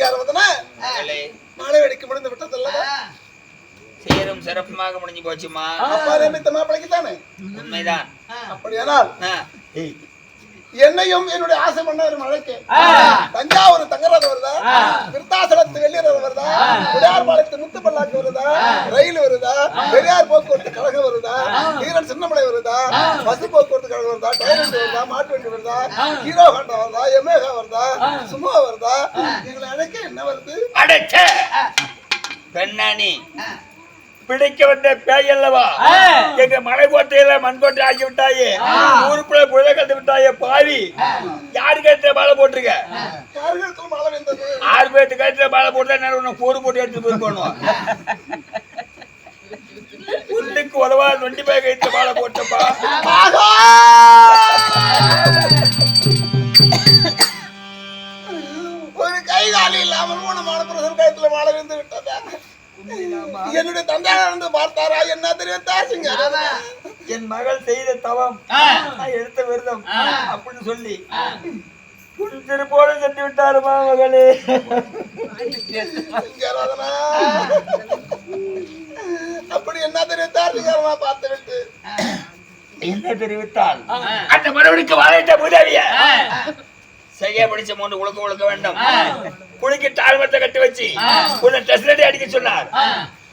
சிங்காரவதனா மாலை வெடிக்க முடிந்து விட்டதல்லவா சீரும் சிறப்புமாக முடிஞ்சு போச்சுமா? அப்பா நியமித்த மாப்பிளைக்கு தானே உண்மைதான். அப்படியானால். என்னையும் என்னுடைய ஆசை மன்னர் மழைக்கு தஞ்சாவூர் தங்கராத வருதா விருத்தாசலத்து வெள்ளியரர் வருதா விளையார்பாளையத்து முத்து பல்லாக்கு வருதா ரயில் வருதா பெரியார் போக்குவரத்து கழகம் வருதா ஈரன் சின்னமலை வருதா பசு போக்குவரத்து கழகம் வருதா டைரண்ட் வருதா மாட்டு வண்டி வருதா ஹீரோ ஹோண்டா வருதா எமேகா வருதா சுமோ வருதா எங்களை அழைக்க என்ன வருது அடைச்ச பெண்ணானி பிடிக்க வந்த பேய் அல்லவா? எங்க மலைக்கோட்டையில மண்கோட்டை ஆக்கி விட்டாயே. ஊருக்குள்ள புழை கட்டு விட்டாயே பாவி. யாரு கழுத்துல மாலை போட்டிருக்க? ஆறு பேர்த்து கழுத்துல மாலை போட்டு உன்னை கூறு போட்டு எடுத்து போய் பண்ணுவோம் புல்லுக்கு உதவா நொண்டி பேய் கழுத்துல மாலை போட்டப்பா! ஒரு கை காலி இல்லாமல் ஊனமான பிரசன் கழுத்துல மாலை விழுந்து விட்டதா என்னுடைய தந்தையார் பார்த்தாரா? என்ன தெரிவித்தாச்சுங்க என் மகள் செய்த தவம். எடுத்த விரதம். அப்படின்னு சொல்லி. புன் திருப்போடு சென்று விட்டாருமா மகளே சிங்காராதனா. அப்படி என்ன பார்த்து விட்டு என்ன தெரிவித்தால்? அந்த மறுபடிக்கு உதவிய செய்ய பிடிச்ச மூன்று உழுக்க உழுக்க வேண்டும். கட்டி வச்சு உன்னை டெஸ்ட் அடிக்க சொன்னார்.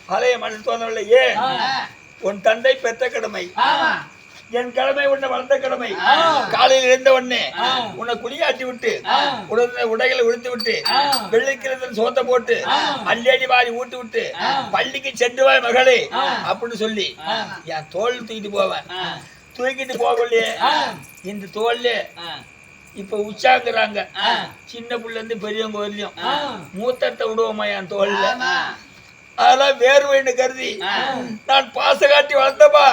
பழைய மனசு தோணவில்லை ஏன் உன் தந்தை பெற்ற கடமை. என் கடமை உன்னை வளர்த்த கடமை. காலையில் எழுந்த உடனே உன்னை குளியாட்டி விட்டு உடனே உடைகளை உடுத்து விட்டு வெள்ளிக்கிழத்தில் சோத்த போட்டு அள்ளி வாரி ஊட்டு விட்டு பள்ளிக்கு சென்று வா மகளே அப்படின்னு சொல்லி என் தோல் தூக்கிட்டு போவேன். தூக்கிட்டு போகலையே இந்த தோல்ல இப்ப உச்சாக்குறாங்க சின்ன புள்ள இருந்து பெரியவங்க வரலையும் மூத்தத்தை விடுவோமா என் தோல்ல அதெல்லாம் வேர்வைன்னு கருதி நான் பாச காட்டி வளர்த்தப்பா.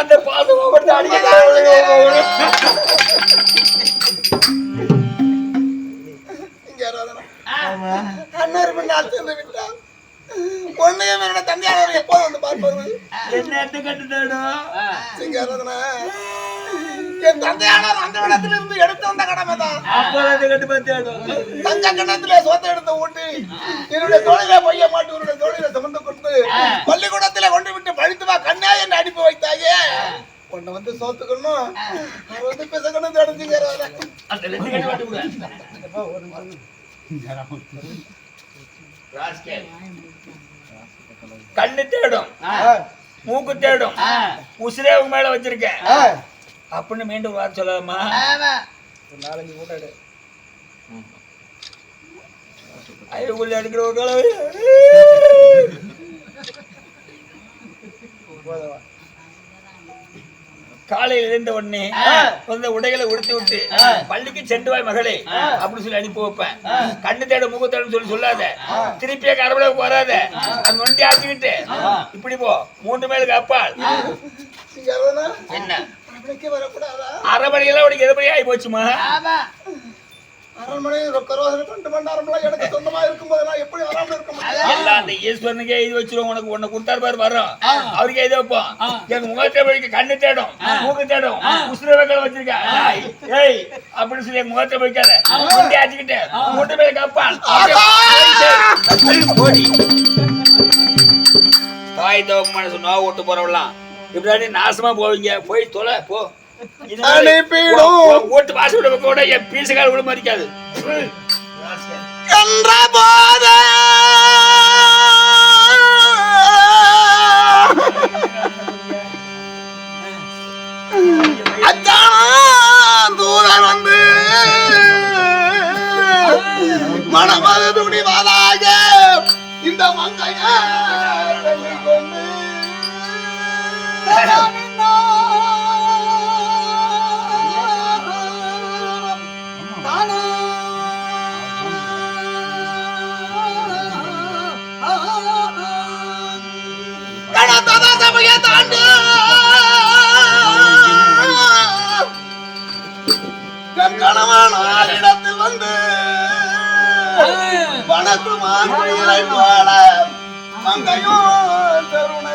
அந்த பாசம். அண்ணார் பின்னால் சென்று விட்டார் பொண்ணையும் என்னோட தந்தையார் எப்போது வந்து பார்ப்பது என்ன எட்டு கட்டு தேடும் சிங்காராதனா. என் தந்தையானவர் அந்த இடத்திலிருந்து எடுத்து வந்த கடமை தான் அப்போ ரெண்டு கட்டு பார்த்து தேடும் தங்க கிணத்துல சோத்த எடுத்து ஊட்டி என்னுடைய தொழிலை பொய்ய மாட்டு உன்னுடைய தொழிலை சுமந்து கொண்டு பள்ளிக்கூடத்துல கொண்டு விட்டு பழித்து வா கண்ணா என்று அனுப்பி வைத்தாயே. உன்னை வந்து சோத்துக்கணும்? வந்து பிசக்கணும் ராஸ்கேல். கண்ணு தேடும். மூக்கு தேடும். உசிரே மேல வச்சிருக்கேன் அப்படின்னு மீண்டும் வார சொல்லாமா நாலஞ்சு மூட்டை எடு. ஐயக்குள்ள எடுக்கிற ஒரு கலவை போதுவா. காலையில் எழுந்த உடனே வந்து உடைகளை உடுத்தி விட்டு பள்ளிக்கு சென்று வாய் மகளே அப்படின்னு சொல்லி அனுப்பி வைப்பேன். கண்ணு தேட முக தேடும் சொல்லி சொல்லாத. திருப்பியே கரவளவுக்கு வராத. அந்த வண்டி ஆக்கிக்கிட்டு இப்படி போ மூன்று மேலுக்கு அப்பால். என்ன? அரண்மனைக்கு வரக்கூடாதா? அரை மணிக்கெல்லாம் உனக்கு எது ஆகி போச்சுமா அரண்மனை எனக்கு சொந்தமா இருக்கும்போது நான் எப்படி வராம இருக்க எல்லாம் அந்த ஈஸ்வரனுக்கே இது வச்சிருவோம். உனக்கு உன்னை கொடுத்தாரு பாரு வரோம் அவருக்கே இது வைப்போம். என் முகத்தை கண்ணு தேடும் மூக்கு தேடும். உசுர வைக்கல வச்சிருக்கேன் ஏய், அப்படின்னு சொல்லி என் முகத்தை முண்டி ஆச்சுக்கிட்டு முட்டு மேல கப்பால் போடி. தாய் நோவு விட்டு போறவெல்லாம். இப்படி நாசமா போவீங்க. போய் தொலை போ. ஓட்டு வாசி விட கூட என் பீசுகார கூட மதிக்காது. என்ற போது. தூதன் வந்து. மனமது துணிவதாக இந்த மங்கைய கணத்தத சபைய தாண்டு என் கணவன் இடத்தில் வந்து வனத்து மாற்றை போல மங்கையோ தருணை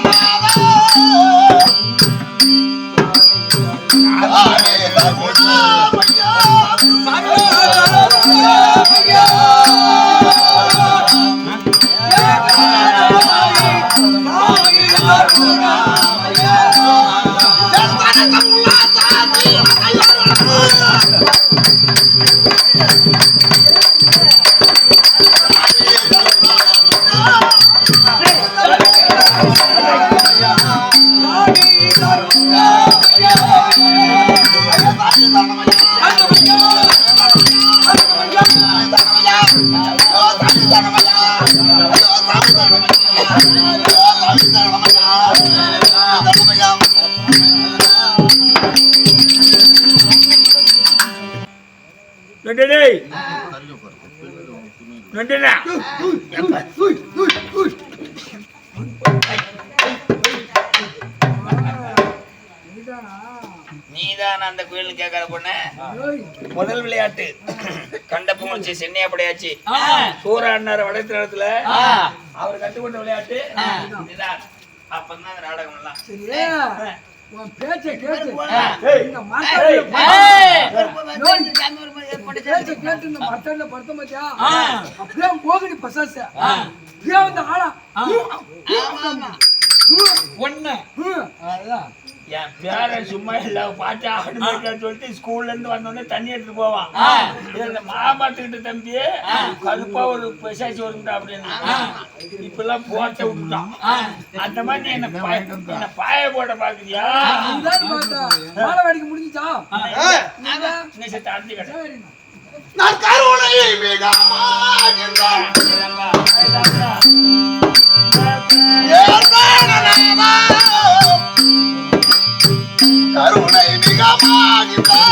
Yeah. நொண்டனே நொண்டனா அந்த கோயில் கேட்காத பொண்ணு. முதல் விளையாட்டு. கண்டப்பு முடிச்சு சென்னையா படையாச்சு. சூறாடினார் வடக்கு நேரத்துல அவர் கட்டுக்கொண்ட விளையாட்டு அப்பதான் அந்த நாடகம் எல்லாம். பேச்சை கேட்டு. இந்த மரத்தடியில படுத்த- மாட்டியா? அப்படியே மோகினி பசாச. அப்படியே வந்து ஆளா. ஒண்ணு. அதான். என் பேரன் சும்மா இல்ல பாட்டு ஆடுமைக்கான்னு சொல்லிட்டு ஸ்கூல்ல இருந்து வந்தோடனே தண்ணி எடுத்துட்டு போவான். இதுல மாமாட்டுக்கிட்ட தம்பி கருப்பா ஒரு பிசாசி வரும்டா அப்படின்னு. இப்ப எல்லாம் போட்ட விட்டுட்டான். அந்த மாதிரி என்ன பாய- என்ன பாய போட பாக்குறியா முடிஞ்சுச்சா? நான். மிகமாகின்றேன்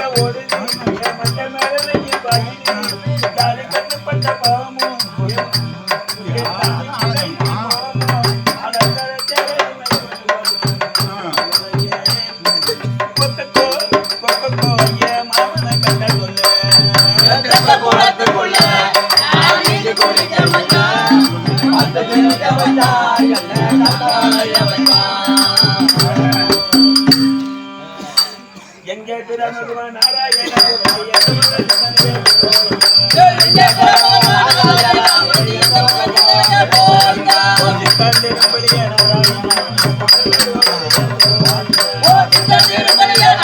என்ன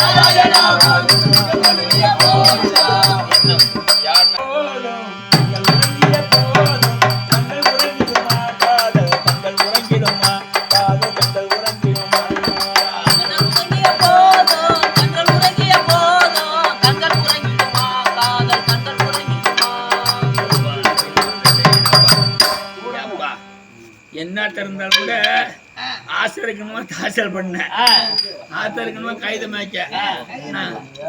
ஆசை இருக்கணுமா தாசல் பண்ண ஆசை இருக்கணுமா கைத மேய்க்க. ஆ.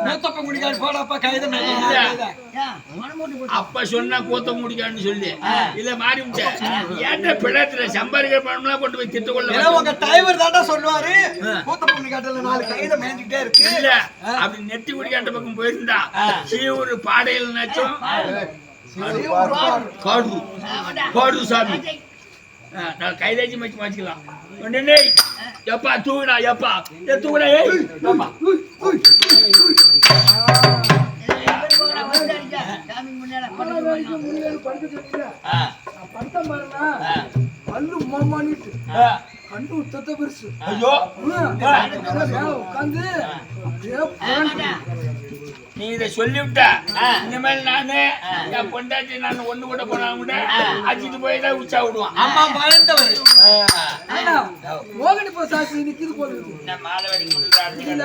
மூத்தப்ப குடிக்காது போடாப்பா கைதை இல்ல. அப்ப சொன்னா கூத்த முடிக்கான்னு சொல்லி. இல்ல மாறி விட்டேன். ஏன்டா பிள்ளத்துல சம்பாதிக்கிற பணம்லாம் கொண்டு போய் திட்டு கொள்ள உங்க டிரைவர் தாண்டா சொல்லுவாரு. காட்டல நாலு கையில மேய்ஞ்சிக்கிட்டே இருக்கு. இல்ல அப்படி நெட்டி குடிக்காட்ட பக்கம் போயிருந்தா சீவூர் பாடையில் நாச்சும். காடு காடு சாமி. நான் கைதாச்சி மச்சு மாச்சிக்கலாம் உடனே எப்பா தூக்குடா எப்பா. ஏ தூக்குடா ஏய். எப்பா படுத்த பல்லு மோமானிட்டு. கண்டு உத்தத்த பெருசு. ஐயோ. உட்காந்து. நீ இதை சொல்லிவிட்ட? இனிமேல் நானு என் பொண்டாட்டி நான் ஒண்ணு கூட போனா கூட அடிச்சுட்டு போய் தான் உச்சா விடுவான். அம்மா பயந்தவர். மோகினி பிரசாத் நிக்குது போகுது என்ன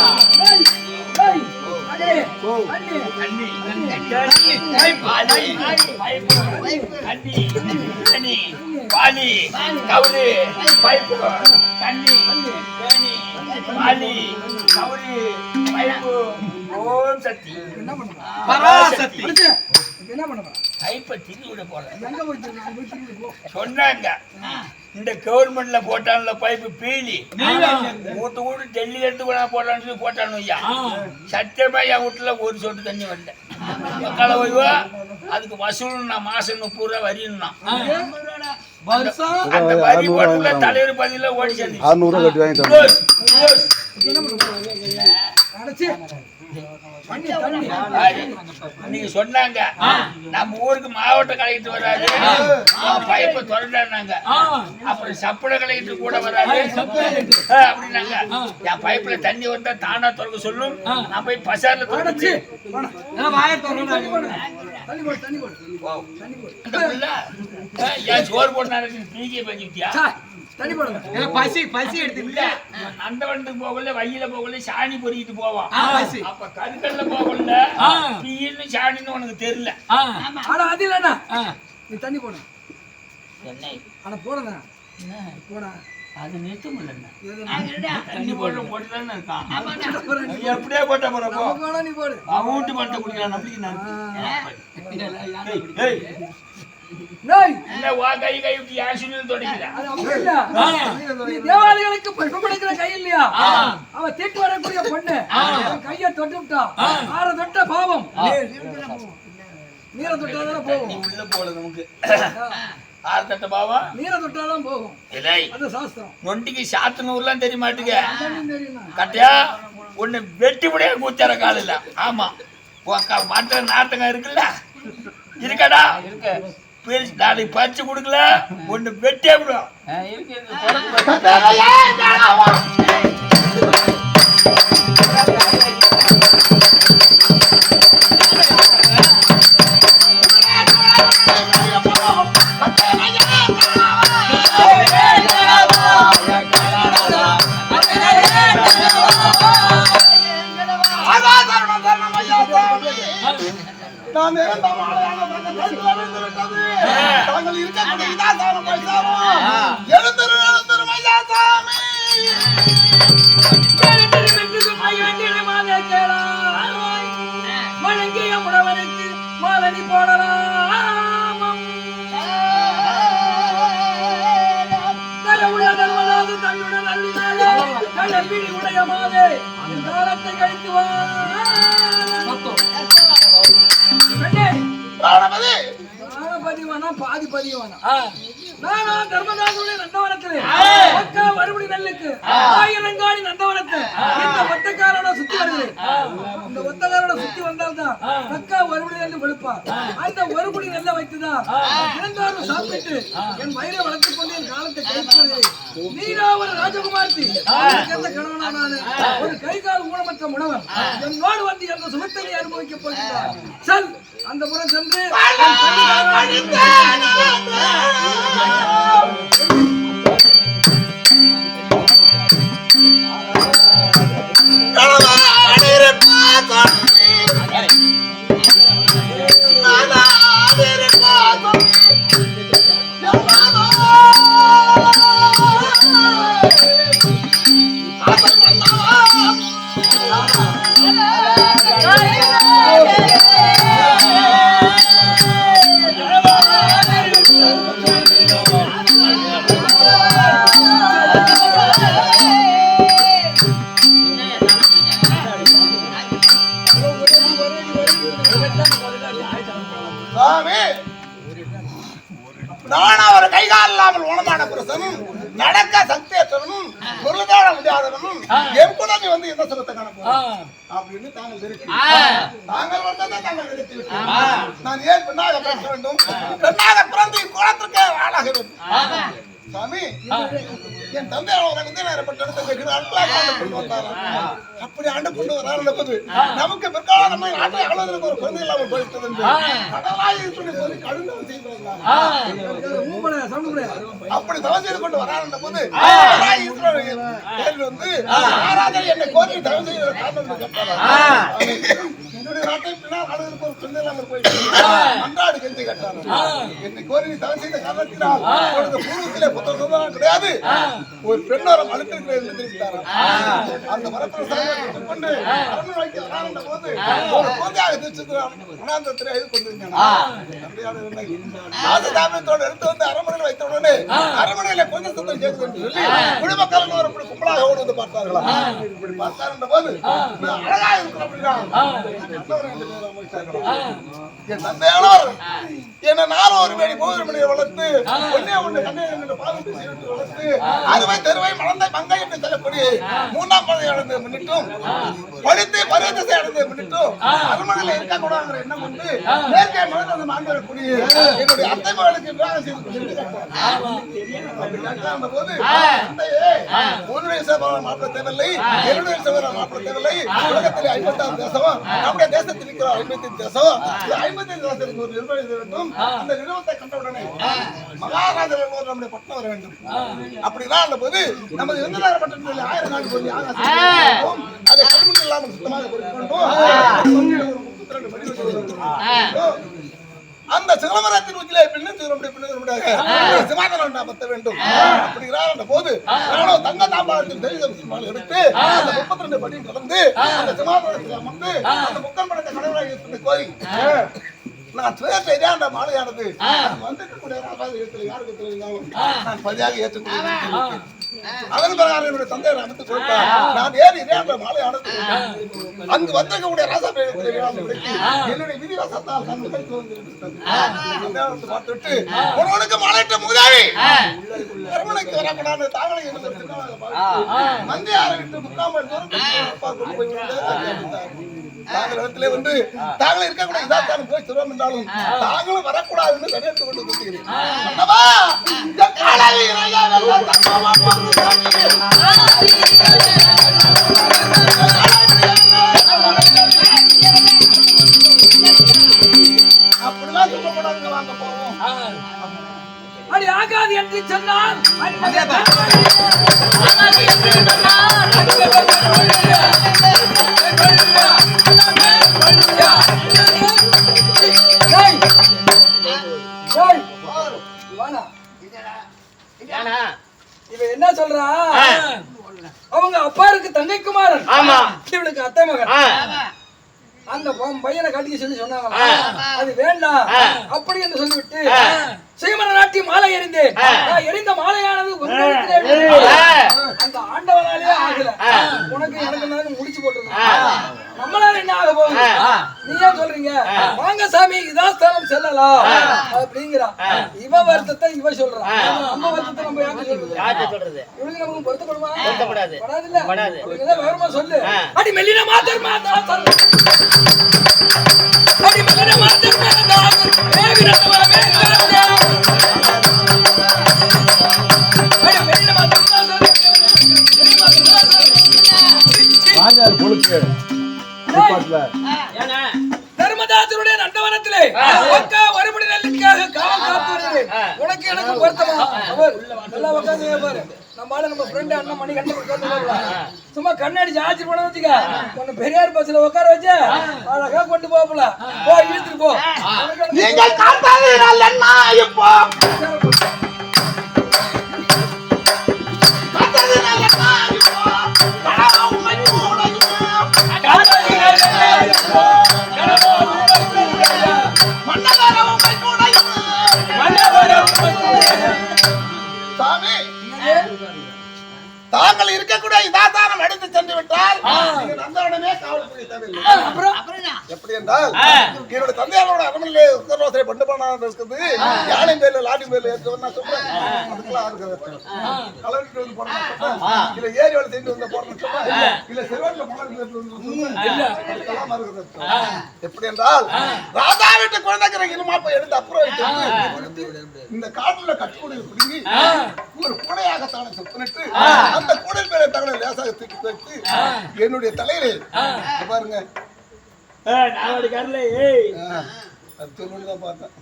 பாலி கவுரு பைப்பு. தண்ணி. தேனி. Poly cover pipe. ஓம் சக்தி. என்ன பண்ணுவா? பராசக்தி. என்ன பண்ணுவா? பைப்பை தின்னு விட போறேன். சொன்னாங்க. இந்த கவர்மெண்ட்ல போட்டான்ல பைப்பு பீலி. ஊத்து கூட டெல்லி எடுத்து கூட போட்டான்னு சொல்லி போட்டானு ஐயா. சத்தியமா என் வீட்டுல ஒரு சொட்டு தண்ணி வரல. மக்களை ஓய்வா? அதுக்கு வசூல் நான் மாசம் முப்பது ரூபா வரின்னா. வருஷம் அந்த வரி போட்டுல தலைவர் பதில ஓடி சேர்ந்து நீங்க சொன்னாங்க நம்ம ஊருக்கு மாவட்ட கலெக்டர் வராது பைப்பை திறந்தாங்க அப்புறம் சப்பட கலெக்டர் கூட வராது அப்படின்னாங்க. என் பைப்ல தண்ணி வந்தா தானா திறக்க சொல்லும். நான் போய் பசார்ல ஏன் சோறு போட்டு விட்டியா சா, தண்ணி போடுங்க. பசி பசி இல்ல எடுத்துக்கிட்ட நந்தவனத்துக்கு போகல வயல போகல சாணி பொறிக்கிட்டு போவான். அப்ப கருக்கல்ல போகல சாணின்னு உனக்கு தெரியல. ஆனா, அது இல்லைண்ணா. நீ தண்ணி போடு. என்ன ஆனா, போடுங்க. போடா. அது நிறுத்த முடியல? தண்ணி போட்டு போட்டு தானே இருக்கான் நீ எப்படியே போட்ட போறப்போ நமக்கு வேணா நீ போடு. அவன் வீட்டு மட்டை குடிக்கிறான் நம்பிக்கை தேவாலயங்களுக்கு புஷ்பம் எடுக்கிற கை இல்லையா? அவ தீட்டு வரக்கூடிய பொண்ணு. அவன் கையை தொட்டு விட்டா ஆற தொட்ட பாவம். நீரை தொட்டாதான் போகும். உள்ள போல நமக்கு. ஆறு தட்ட பாவா நீரை தொட்டாதான் போகும். இல்லை அது சாஸ்திரம். நொண்டிக்கு சாத்தனூர்லாம் தெரிய மாட்டுங்க? கட்டையா? உன்னை வெட்டி முடிய கூச்சார காலில் ஆமா. மற்ற நாட்டகம் இருக்குல்ல? இருக்கடா. இருக்கு. பிரிச்சு நாளைக்கு பறிச்சு கொடுக்கல. ஒன்னு வெட்டே விடும் மாலையான தங்கள் இருக்கக்கூடிய இதாசானம் பைசாவும். எழுந்திரு, எழுந்திரு, மையாசாமி. வணங்கிய முடவனுக்கு மாலனி போடலாம். தரவுள்ள தர்மநாது தன்னுடன் அள்ளினாலே கள்ளப்பிடி உடைய மாதே காலத்தை கழித்து வா பெண்ணே, வேணாம், பாதி பதி வேணாம். நானா தர்மநாதனுடைய நந்தவனத்திலே. ஆ. பக்கா மறுபடி நெல்லுக்கு. ஆயிரங்காடி நந்தவனத்து. இந்த ஒத்தக்காரோட சுத்தி வருகிறேன் இந்த ஒத்தக்காரோட சுத்தி வந்தால்தான் தக்கா ஒருபடி நெல் வெளுப்பார் அந்த ஒருபடி நெல்லை வைத்துதான் தினந்தோறும் சாப்பிட்டு என் வயிறை வளர்த்துக் கொண்டு என் காலத்தை வருகிறேன் நீரா ஒரு ராஜகுமார்த்தி. கணவனா நானு ஒரு கை கால் ஊனமற்ற முனவன் என்னோடு வந்து அந்த சுகத்தை நீ அனுபவிக்கப் போகிறார் செல். அந்த புறம் சென்று Ya, ya, ya, ya, நான் ஒரு கைகால் இல்லாமல் ஊனமான புருஷனும் நடக்க சக்தியற்றவனும் பொருளாதார முடியாதவனும் என் குழந்தை வந்து என்ன சுகத்தை காணப்போம் அப்படின்னு தாங்கள் இருக்கிறீர்கள். தாங்கள் வந்ததை தாங்கள் விட்டீர்கள். நான் ஏன் பெண்ணாக பேச வேண்டும்? பெண்ணாக பிறந்து குளத்திற்கே சாமி என் தந்தை அவரை வந்து நேரப்பட்ட வெகு நாட்களாக ஆண்டு கொண்டு வந்தாராம். அப்படி ஆண்டு கொண்டு வராருந்த போது நமக்கு பிற்காலமே நாட்டை ஆளுவதற்கு ஒரு குழந்தை இல்லாமல் போயிட்டது கடலாய் சொல்லி சொல்லி அப்படி தவம் செய்து கொண்டு வராருந்த போது வந்து ஆராதனை என்னை கோரி தவம் காரணம் நாட்டை பின்னால் ஆளுவதற்கு ஒரு அன்றாடு கெஞ்சி கேட்டாராம். என்னை கோரி செய்த காரணத்தினால் உனக்கு பூர்வத்திலே புத்தக சுதந்திரம் கிடையாது. ஒரு பெண்ணோரம் என்று தெரிவித்தாராம் அந்த வரப்பிரசாதத்தை கொண்டு அரண்மனை வைக்க வராருந்த போது ஒரு அப்படியான என்னை ராஜதாமியத்தோடு எடுத்து வந்து அரண்மனையில் வைத்த உடனே அரண்மனையில கொஞ்சம் சத்தம் கேட்குது என்று சொல்லி குடிமக்கள் ஒரு இப்படி கும்பலாக ஓடி வந்து பார்த்தார்களா? இப்படி பார்த்தாருன்ற போது அழகா அப்படின்னா என்ன நானும் ஒரு மேடி மூன்று மணியை வளர்த்து ஒன்னே ஒன்று கண்ணை பாதம் வளர்த்து அறுவை தெருவை மலர்ந்த மங்கை என்று சொல்லக்கூடிய மூன்றாம் பதவி அடைந்து முன்னிட்டும் படித்து பருவத்தை அடைந்து முன்னிட்டும் அரண்மனையில் இருக்கக்கூடாதுங்கிற எண்ணம் கொண்டு அந்த மலர்ந்த மாண்பரக்கூடிய என்னுடைய அத்தை மகளுக்கு விவாகம் செய்து போது உன்னுடைய சகோதரன் மாற்ற தேவையில்லை என்னுடைய சகோதரன் மாற்ற தேவையில்லை. உலகத்தில் ஐம்பத்தாறு தேசம் நம்முடைய தேசத்தில் இருக்கிற ஐம்பத்தி தேசம் ஐம்பத்தி தேசத்துக்கு ஒரு செய்ய வேண்டும் அந்த நிறுவனத்தை கண்டவுடனே மகாராஜர் என்பவர் நம்முடைய பட்டம் வர வேண்டும். அப்படிதான் அந்த போது நமது விருதுநகர பட்டணத்தில் ஆயிரம் நாள் சொல்லி ஆகாசம் அதை கடுமையில் இல்லாமல் சுத்தமாக கொடுக்க வேண்டும். ஒரு முப்பத்தி ரெண்டு அந்த சிதம்பரத்தின் உச்சிலே பின்னு நம்முடைய பின்னு சிமாதனம் பத்த வேண்டும். அப்படிங்கிறார் அந்த போது நானும் தங்க தாம்பாளத்தில் தெய்வம் எடுத்து அந்த முப்பத்தி ரெண்டு படியும் கலந்து அந்த சிமாதனத்தில் அமர்ந்து அந்த முக்கன் படத்தை கடவுளாக கோரி நான் சுயசெய்தே அந்த மாலையானது. ராபாதி இடத்துல யாருக்கு தெரியும்? நான் பதியாக ஏற்றுக்கொள்கிறேன். அதன் பிரகாரம் என்னுடைய தந்தை அமைத்து சொல்லிட்டார். நான் ஏறி இதே அந்த மாலையானது அங்கு வந்திருக்கக்கூடிய ராசா என்னுடைய விதிவசத்தால் கண் வைத்து வந்து பார்த்துட்டு உனக்கு மலையிட்ட முதாவி அரண்மனைக்கு வரக்கூடாது தாங்களை என்று சின்னமாக பார்த்து மந்திய ஆரம்பித்து முக்காமல் தூரம் போய் இடத்திலே வந்து தாங்கள் இருக்கக்கூடிய இதாச்சாரம் போய் சிறுவம் என்றாலும் தாங்களும் வரக்கூடாதுன்னு தனியெடுத்து கொண்டு. அப்படிலாம் சொல்லக்கூடாதுங்க. வாங்க போவோம். அடி ஆகாது என்று! வாடா. இவன் என்ன சொல்றா? அவங்க தங்கை குமாரன். ஆமா. இவளுக்கு அத்தை மகன். அந்த பொம் பையனை கட்டிக்க சொல்லி சொன்னாங்க அது வேண்டாம். அப்படி என்று சொல்லிவிட்டு சுயமன நாட்டி மாலை எறிந்தேன் நான் எறிந்த மாலையானது. அந்த ஆண்டவனாலே ஆகல. உனக்கு எனக்கு முடிச்சு போட்டுருந்தேன். ஆக போகுது நீ ஏன் சொல்றீங்க? வாங்க சாமி இதான் ஸ்தானம் செல்லலாம். அப்படிங்கிறா. இவ வருத்தத்தை இவ சொல்றான் நம்ம வருத்தத்தை நம்ம சொல்றது? இவளுக்கு நமக்கு பொருத்தப்படுமா? பொருத்தப்படாது. படாது. சொல்லு. அடி மெல்லின மாத்தர் மாதா சொல்லு அடி மெல்லின மாத்தர் மாதா ஏவி ரத்தவர மேங்கரா அடி தர்மதாசருடைய நந்தவனத்திலே நெல்லுக்காக காவல் காத்து வருகிறேன் உனக்கு எனக்கு பொருத்தமா? அவர் நல்லா உட்காந்து பாரு. நம்ம ஆளு நம்ம ஃப்ரெண்ட் அண்ணன் மணி கண்டு உட்காந்து சும்மா கண்ணாடி சார்ஜ் பண்ண வச்சுக்க. உன்னை பெரியார் பஸ்ல உட்கார வச்சு அழகா கொண்டு போகல போ இழுத்துட்டு போ. தாங்கள் இருக்கக்கூடிய எடுத்து சென்று விட்டால் நந்தவனமே காவல் புரிய தேவையில்லை அப்புறம்? எப்படி என்றால் என்னோட தந்தையாரோட அரண்மனையிலே உத்தரவாசலை பண்டு பண்ணாத இருக்குது யானை பேர்ல லாடி பேர்ல ஏற்று நான் சொல்றேன். அதுக்கெல்லாம் ஆகுது கலந்துட்டு வந்து போறேன் இல்ல ஏரி வேலை செஞ்சு வந்து போறேன் சொல்றேன் இல்ல சிறுவன்ல போனது எப்படி என்றால் ராஜா வீட்டு குழந்தைங்கிற இருமாப்பை எடுத்து அப்புறம் வைத்து இந்த காட்டுல கட்டுக்கூடையில் பிடுங்கி ஒரு கூடையாகத்தான செப்பனிட்டு அந்த கூடை மேல தகவலை லேசாக வைத்து என்னுடைய தலையிலே. பாருங்க. நான் ஒரு கரல ஏய். அது சொல்லணும்னு தான் பார்த்தேன்.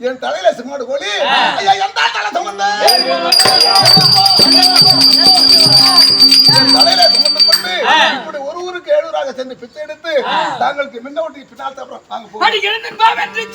என் தலையில சிம்மாடு கோழி ஐயா எந்த தலை சுமந்த என் தலையில சுமந்து கொண்டு இப்படி ஒரு ஊருக்கு ஏழூராக சென்று பிச்சை எடுத்து தாங்களுக்கு முன்ன ஒட்டி பின்னால் அப்புறம் நாங்க போவோம்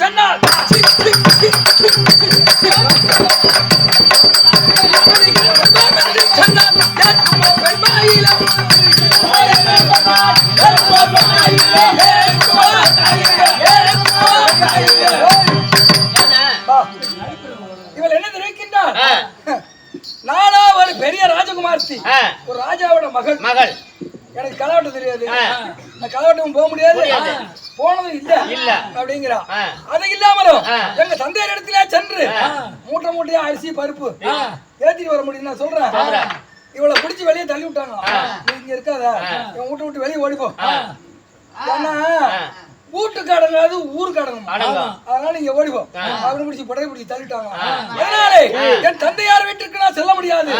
ஆ. ஒரு ராஜாவோட மகள். மகள். எனக்கு கலவட்டம் தெரியாது. நான் கலவட்டம் போக முடியாது. போனதும் இல்ல. இல்ல. அப்படிங்கிறா. அது இல்லாமலும். எங்க தந்தையர் இடத்துல சென்று மூட்டை மூட்டையா அரிசி பருப்பு ஏத்திட்டு வர முடியும் நான் சொல்றேன். இவளை பிடிச்சி வெளியே தள்ளி விட்டாங்க இங்க இருக்காத. இவன் வீட்டை விட்டு வெளியே ஓடிப்போ. ஏன்னா வீட்டுக்காரங்காது ஊருக்காரங்க. அடங்கும். அதனால நீங்க ஓடிப்போ அவனை பிடிச்சி படகை பிடிச்சி தள்ளிட்டாங்க அதனாலே என் தந்தையார் வீட்டுக்கு நான் செல்ல முடியாது.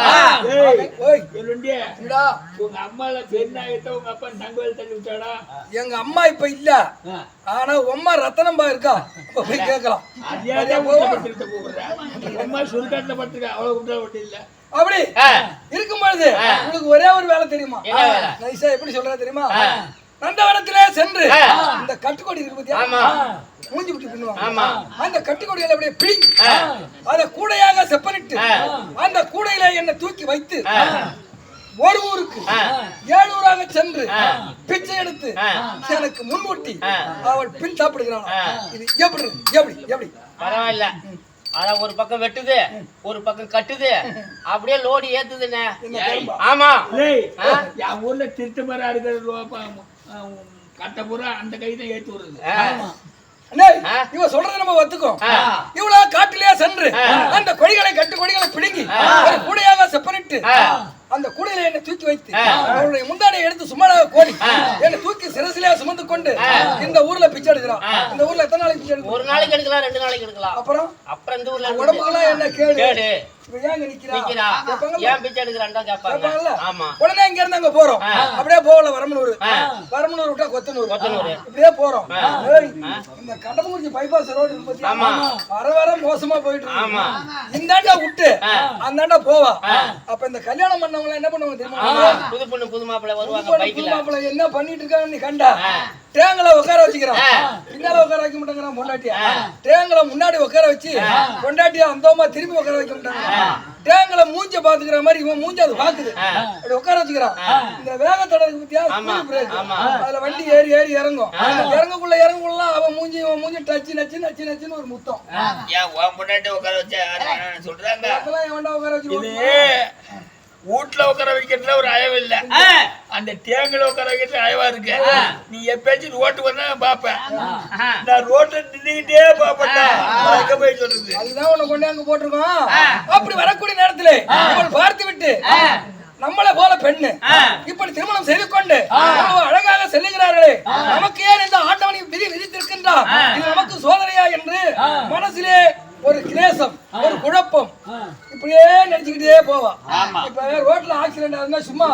ஓய். சொல்லுண்டியே. என்னடா? உங்க அம்மால பெண்ணாயிட்ட உங்க அப்பா தங்கவேல் தள்ளி விட்டாடா? எங்க அம்மா இப்ப இல்ல. ஆனா உம்மா ரத்தனம்பா இருக்கா? அப்ப போய் கேட்கலாம். அம்மா சுருக்காட்டுல படுத்துக்க அவ்வளவு குண்டா ஒட்டி இல்ல. அப்படி. இருக்கும் பொழுது உங்களுக்கு ஒரே ஒரு வேலை தெரியுமா? நைசா எப்படி சொல்றது தெரியுமா? நந்தவனத்திலே சென்று இந்த கட்டுக்கொடி இருக்கு பாத்தியா? ஆமா. மூஞ்சி விட்டு பின்னுவாங்க. ஆமா. அந்த கட்டுக்கொடியில அப்படியே பிடிங்கி அத கூடையாக செப்பனிட்டு அந்த கூடையில என்ன தூக்கி வைத்து ஒரு ஊருக்கு ஏழு ஊராக சென்று பிச்சை எடுத்து எனக்கு முன்மூட்டி அவள் பின் சாப்பிடுகிறான் இது எப்படி? எப்படி எப்படி? பரவாயில்ல. அத ஒரு பக்கம் வெட்டுது ஒரு பக்கம் கட்டுது. அப்படியே லோடு ஏத்துதுண்ணே. ஆமா. ஊர்ல திருட்டு மரம் இருக்கிற கட்ட பூரா அந்த கை தான் ஏத்தி விடுறது. இவ சொல்றத நம்ம ஒத்துக்கோம் இவ்வளவு காட்டிலேயே சென்று அந்த கொடிகளை கட்டு கொடிகளை பிடுங்கி ஒரு கூடையாக செப்பனிட்டு அந்த கூடையில என்னை தூக்கி வைத்து அவருடைய முந்தானை எடுத்து சும்மாடாக கோடி என்னை தூக்கி சிரசிலே சுமந்து கொண்டு இந்த ஊர்ல பிச்சை எடுக்கிறான். இந்த ஊர்ல எத்தனை நாளைக்கு பிச்சை எடுக்கும் ஒரு நாளைக்கு எடுக்கலாம் ரெண்டு நாளைக்கு எடுக்கலாம். அப்புறம்? அப்புறம் இந்த ஊர்ல. உடம்புக்கெல்லாம் என்ன கேடு. உடனே இங்க இருந்து அங்க போறோம். அப்படியே போகல வரமனூர். வரமனூர் விட்டா கொத்தனூர். இப்படியே போறோம். இந்த கடம்பூர்ச்சி பைபாஸ் ரோடு. வர வர மோசமா போயிட்டு. இருக்கு. இந்தாண்டா விட்டு அந்தாண்டா போவா. அப்ப இந்த கல்யாணம் பண்ணவங்க என்ன பண்ணுவாங்க தெரியுமா? புது பொண்ணு புது மாப்பிள்ளை வருவாங்க புது பைக்ல மாப்பிள்ளை என்ன பண்ணிட்டு இருக்காங்க நீ கண்டா? தேங்களை உட்கார வச்சுக்கிறான் பின்னால உட்கார வைக்க மாட்டேங்கிறான் பொண்டாட்டியா? தேங்களை முன்னாடி உட்கார வச்சு பொண்டாட்டியா அந்தோமா திரும்பி உட்கார வைக்க மாட்டாங்க தேங்களை மூஞ்ச பாத்துக்கிற மாதிரி இவன் மூஞ்ச அது பாக்குது அப்படி உட்கார வச்சுக்கிறான். இந்த வேகத்தடை இருக்கு பத்தியா? பிரேக் அதுல வண்டி ஏறி ஏறி இறங்கும். இறங்கக்குள்ள இறங்கக்குள்ள அவன் மூஞ்சி இவன் மூஞ்சி டச்சு நச்சு நச்சு நச்சுன்னு ஒரு முத்தம். ஏன் பொண்டாட்டி உட்கார வச்சா சொல்றாங்க? அதெல்லாம் எவன்டா உட்கார வச்சு வீட்டுல உட்கார வைக்கிறதுல ஒரு அயவு இல்ல அந்த தேங்கல உட்கார வைக்கிறது அயவா இருக்கு. நீ எப்பயாச்சும் ரோட்டு வந்தா பாப்பேன். நான் ரோட்ல நின்னுகிட்டே பாப்பேன்டா போய் சொல்றது? அதுதான் உன்னை கொண்டு அங்க போட்டிருக்கோம். அப்படி வரக்கூடிய நேரத்திலே பார்த்து விட்டு நம்மளை போல பெண்ணு இப்படி திருமணம் செய்து கொண்டு அழகாக செல்லுகிறார்களே. நமக்கு ஏன் இந்த ஆண்டவனை விதி விதித்திருக்கின்றான்? இது நமக்கு சோதனையா என்று மனசிலே ஒரு கிளேசம் ஒரு குழப்பம். இப்படியே நினைச்சுக்கிட்டே போவான் இப்ப ரோட்ல ஆக்சிடென்ட் ஆகுதுன்னா சும்மா